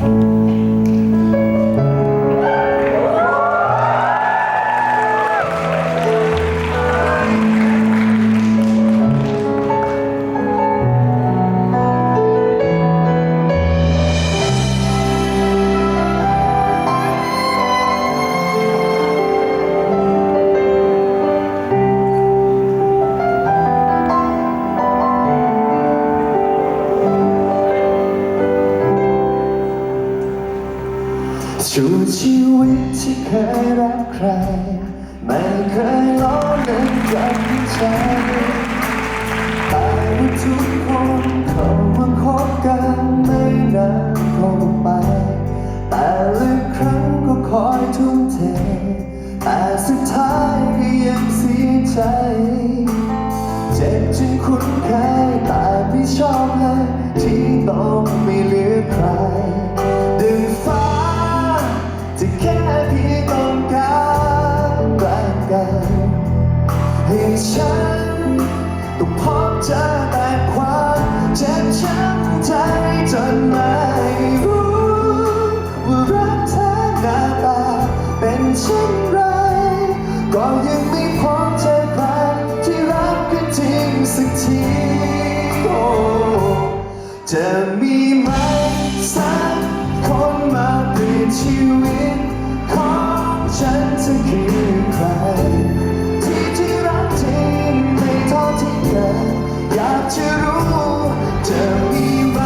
สู่ ชีวิตที่เคยรักใคร ไม่เคยล้อเล่นกับใจแต่ว่าทุกคนเขามาคบกันไม่นานคงไป แต่ละครั้งก็คอยทุ่มเท แต่สุดท้ายก็ยังเสียใจ จะมีไหมสักคนมาเปลี่ยนชีวิตของฉันจะคือใคร ที่ที่รักจริงไม่ทอดทิ้งกันอยากจะรู้จะมีไหม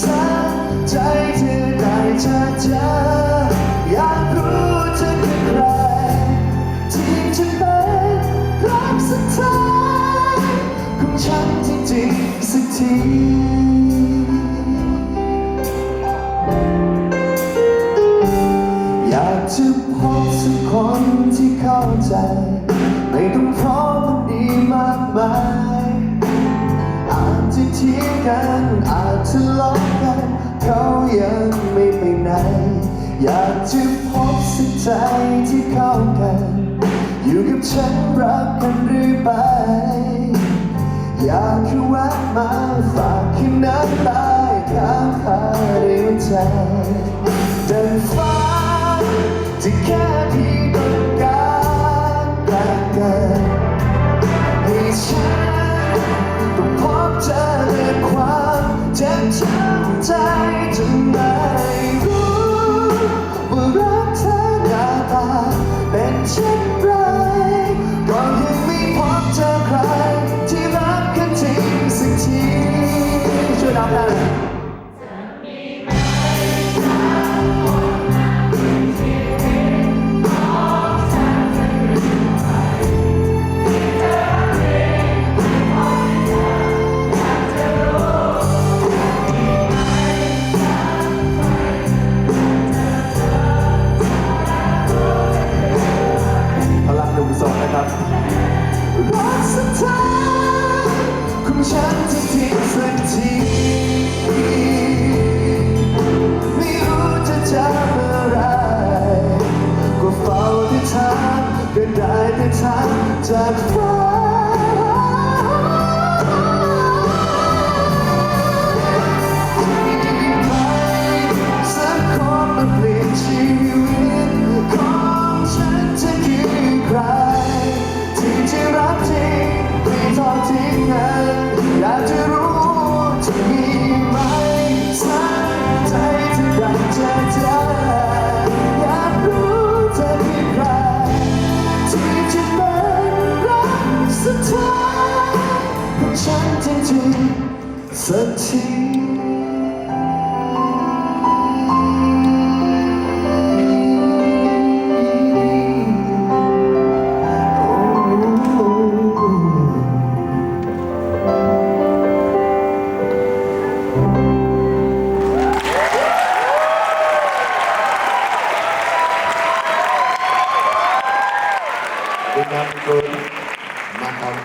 สักใจเธอได้จะเจออยากรู้เธอคือใครที่จะเป็นรักสุดท้ายของฉันจริงๆสักที จะพบสักคนที่เข้าใจ ไม่ต้องพร้อมมันดีมากมายอาจจะเถียงกันอาจจะล้อกันเขายังไม่ไปไหน อยากจะพบสักใจที่เข้ากัน อยู่กับฉันรักกันเรื่อไป อยากแค่แวะมาฝากแค่น้ำตาข้างคาในหัวใจดังฟ้า จะแรับรักสุดท้ายของฉันที่ทิ้งสักที สุด